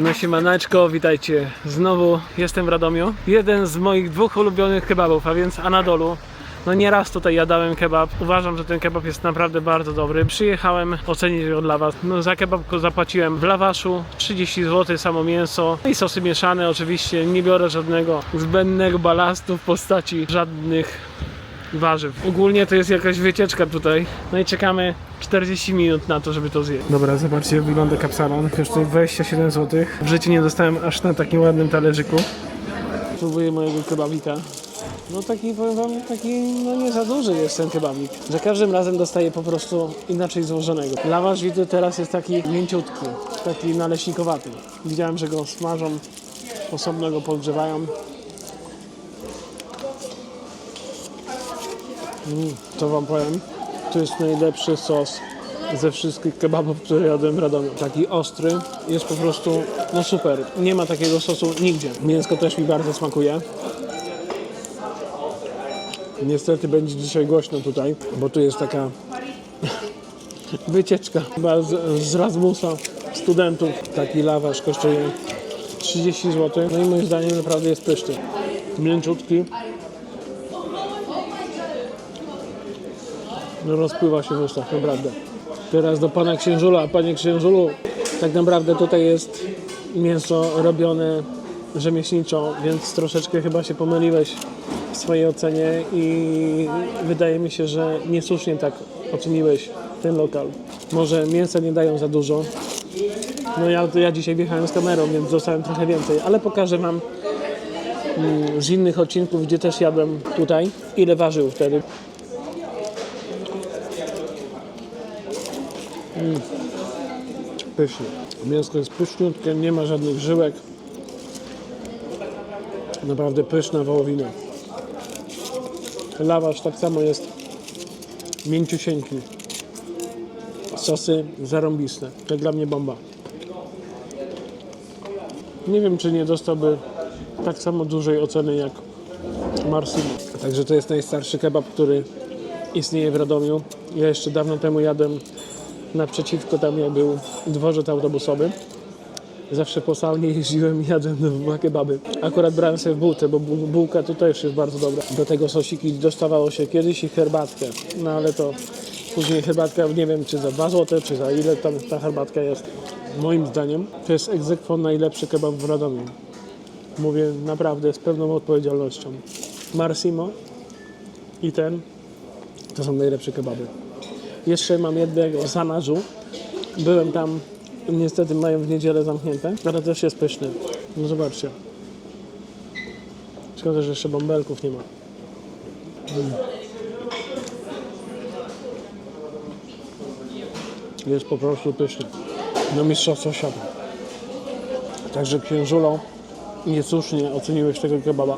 No siemaneczko, witajcie znowu, jestem w Radomiu. Jeden z moich dwóch ulubionych kebabów, a więc Anadolu. No nieraz tutaj jadałem kebab. Uważam, że ten kebab jest naprawdę bardzo dobry. Przyjechałem ocenić go dla Was. No za kebab zapłaciłem w lawaszu 30 zł, samo mięso i sosy mieszane oczywiście. Nie biorę żadnego zbędnego balastu w postaci żadnych warzyw. Ogólnie to jest jakaś wycieczka tutaj. No i czekamy 40 minut na to, żeby to zjeść. Dobra, zobaczcie jak wygląda kapsalon. Kosztuje 27 zł. W życiu nie dostałem aż na takim ładnym talerzyku. Próbuję mojego kebabika. No taki, powiem wam, taki, no nie za duży jest ten kebabik. Za każdym razem dostaję po prostu inaczej złożonego. Lawasz widzę teraz jest taki mięciutki, taki naleśnikowaty. Widziałem, że go smażą, osobno go podgrzewają. Mm, to wam powiem, to jest najlepszy sos ze wszystkich kebabów, które jadłem w Radomiu. Taki ostry, jest po prostu, no super. Nie ma takiego sosu nigdzie. Mięsko też mi bardzo smakuje. Niestety będzie dzisiaj głośno tutaj, bo tu jest taka wycieczka chyba z, z Rasmusa studentów. Taki lawasz kosztuje 30 zł. No i moim zdaniem naprawdę jest pyszny. Mięciutki. Rozpływa się w ustach, naprawdę. Teraz do pana księżula. Panie księżulu, tak naprawdę tutaj jest mięso robione rzemieślniczo, więc troszeczkę chyba się pomyliłeś w swojej ocenie i wydaje mi się, że niesłusznie tak oceniłeś ten lokal. Może mięsa nie dają za dużo. No ja, ja dzisiaj wjechałem z kamerą, więc dostałem trochę więcej, ale pokażę wam mm, z innych odcinków, gdzie też jadłem tutaj, ile ważył wtedy. Pysznie. Mięsko jest pyszniutkie, nie ma żadnych żyłek. Naprawdę pyszna wołowina. Lawasz tak samo jest mięciusieńki. Sosy zarąbiste. To dla mnie bomba. Nie wiem, czy nie dostałby tak samo dużej oceny jak Marsimo. Także to jest najstarszy kebab, który istnieje w Radomiu. Ja jeszcze dawno temu jadłem naprzeciwko tam jak był dworzec autobusowy. Zawsze po saunie jeździłem i jadłem dwa kebaby. Akurat brałem sobie bułce, bo bu- bułka to też jest bardzo dobra. Do tego sosiki dostawało się kiedyś i herbatkę. No ale to później herbatka, nie wiem czy za 2 zł, czy za ile tam ta herbatka jest. Moim zdaniem to jest egzekwo najlepszy kebab w Radomiu. Mówię naprawdę z pewną odpowiedzialnością. Marsimo i ten to są najlepsze kebaby. Jeszcze mam jednego z Zanarzu. Byłem tam, niestety mają w niedzielę zamknięte, ale też jest pyszny. No zobaczcie. Szkoda, że jeszcze bąbelków nie ma. Mm. Jest po prostu pyszny. No mistrzostwo świata. Także księżulo, niesłusznie oceniłeś tego kebaba.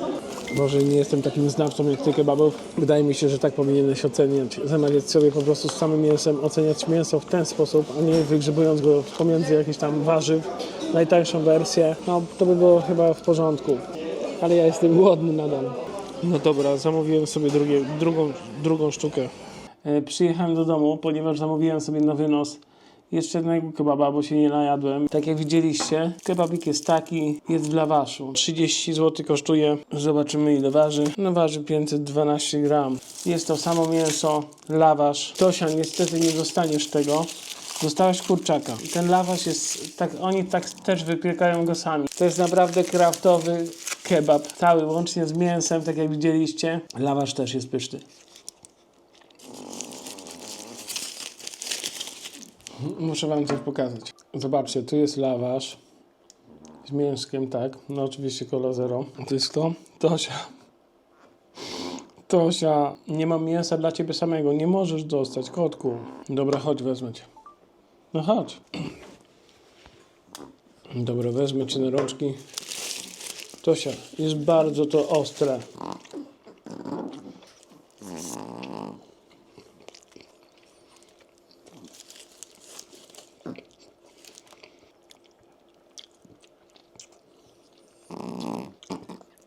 Może nie jestem takim znawcą jak ty kebabów. Wydaje mi się, że tak powinieneś oceniać. Zamawiać sobie po prostu z samym mięsem, oceniać mięso w ten sposób, a nie wygrzebując go pomiędzy jakieś tam warzyw, najtańszą wersję. No to by było chyba w porządku. Ale ja jestem głodny nadal. No dobra, zamówiłem sobie drugie, drugą, drugą sztukę. E, przyjechałem do domu, ponieważ zamówiłem sobie na wynos jeszcze jednego kebaba, bo się nie najadłem. Tak jak widzieliście, kebabik jest taki, jest w lawaszu. 30 zł kosztuje. Zobaczymy ile waży. No waży 512 gram. Jest to samo mięso, lawasz. Tosia, niestety nie dostaniesz tego. Dostałeś kurczaka. I Ten lawasz jest, tak, oni tak też wypiekają go sami. To jest naprawdę kraftowy kebab. Cały, łącznie z mięsem, tak jak widzieliście. Lawasz też jest pyszny. Muszę wam coś pokazać. Zobaczcie, tu jest lawasz z mięskiem, tak. No oczywiście kola zero. To jest kto? Tosia. Tosia, nie mam mięsa dla ciebie samego. Nie możesz dostać, kotku. Dobra, chodź, wezmę cię. No chodź. Dobra, wezmę cię na rączki. Tosia, jest bardzo to ostre.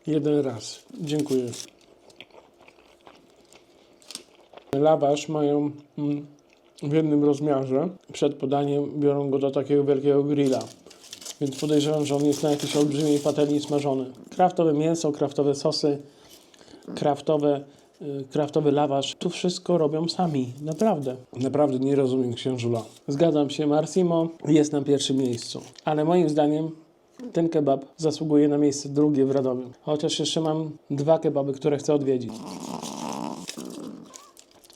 Jeden raz. Dziękuję. Lawasz mają mm, w jednym rozmiarze. Przed podaniem biorą go do takiego wielkiego grilla. więc podejrzewam, że on jest na jakiejś olbrzymiej patelni smażony. Kraftowe mięso, kraftowe sosy, kraftowe, y, kraftowy lawasz. Tu wszystko robią sami. Naprawdę. Naprawdę nie rozumiem księżula. Zgadzam się, Marsimo jest na pierwszym miejscu. Ale moim zdaniem ten kebab zasługuje na miejsce drugie w Radomiu. Chociaż jeszcze mam dwa kebaby, które chcę odwiedzić.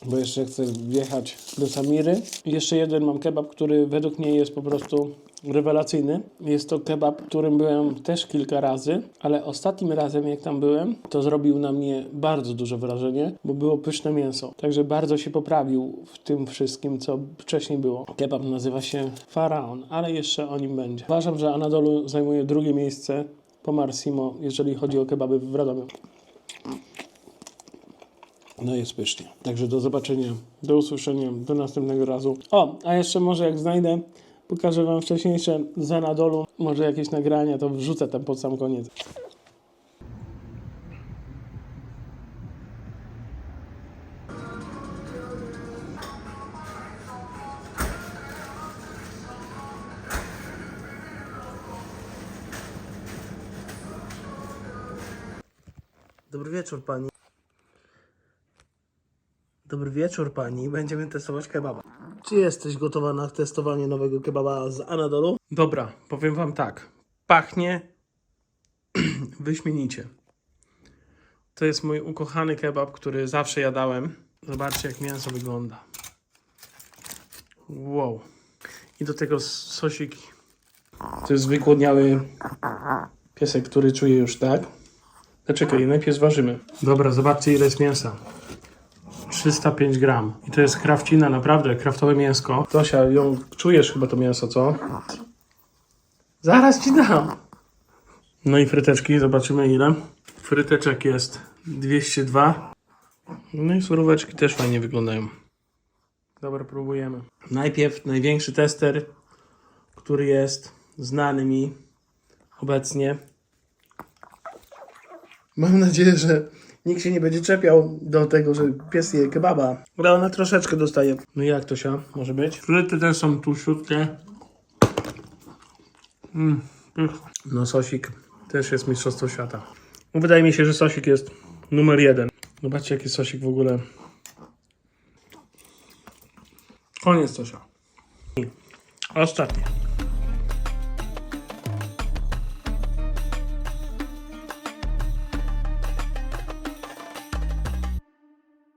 Bo jeszcze chcę wjechać do Samiry. Jeszcze jeden mam kebab, który według mnie jest po prostu rewelacyjny. Jest to kebab, którym byłem też kilka razy, ale ostatnim razem jak tam byłem, to zrobił na mnie bardzo duże wrażenie, bo było pyszne mięso. Także bardzo się poprawił w tym wszystkim, co wcześniej było. Kebab nazywa się Faraon, ale jeszcze o nim będzie. Uważam, że Anadolu zajmuje drugie miejsce po Marsimo, jeżeli chodzi o kebaby w Radomiu. No jest pysznie. Także do zobaczenia, do usłyszenia, do następnego razu. O, a jeszcze może jak znajdę, pokażę Wam wcześniejsze z Anadolu, może jakieś nagrania, to wrzucę tam pod sam koniec. Dobry wieczór Pani. Dobry wieczór pani. Będziemy testować kebaba. Czy jesteś gotowa na testowanie nowego kebaba z Anadolu? Dobra, powiem wam tak. Pachnie wyśmienicie. To jest mój ukochany kebab, który zawsze jadałem. Zobaczcie jak mięso wygląda. Wow. I do tego sosik. To jest wygłodniały piesek, który czuje już tak. Zaczekaj, najpierw zważymy. Dobra, zobaczcie ile jest mięsa. 305 gram. I to jest krawcina, naprawdę, kraftowe mięsko. Tosia, ją czujesz chyba to mięso, co? Zaraz ci dam. No i fryteczki, zobaczymy ile. Fryteczek jest 202. No i suróweczki też fajnie wyglądają. Dobra, próbujemy. Najpierw największy tester, który jest znany mi obecnie. Mam nadzieję, że nikt się nie będzie czepiał do tego, że pies je kebaba. Ale ona troszeczkę dostaje. No i jak to się może być? Fryty też są tłuściutkie. Mm, no sosik też jest mistrzostwo świata. No, Wydaje mi się, że sosik jest numer jeden. Zobaczcie jaki sosik w ogóle. Koniec Sosia. Ostatnie.